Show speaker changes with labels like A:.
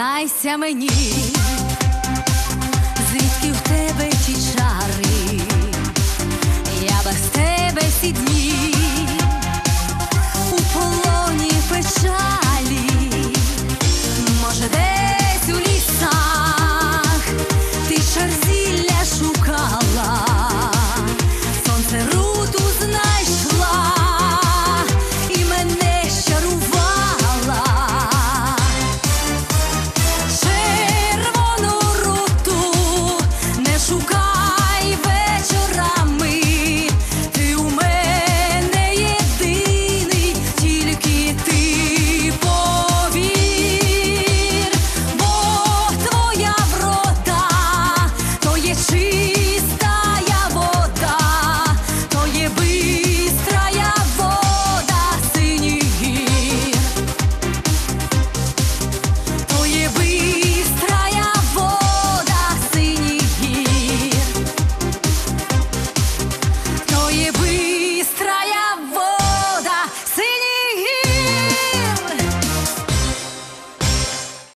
A: Признайся мені,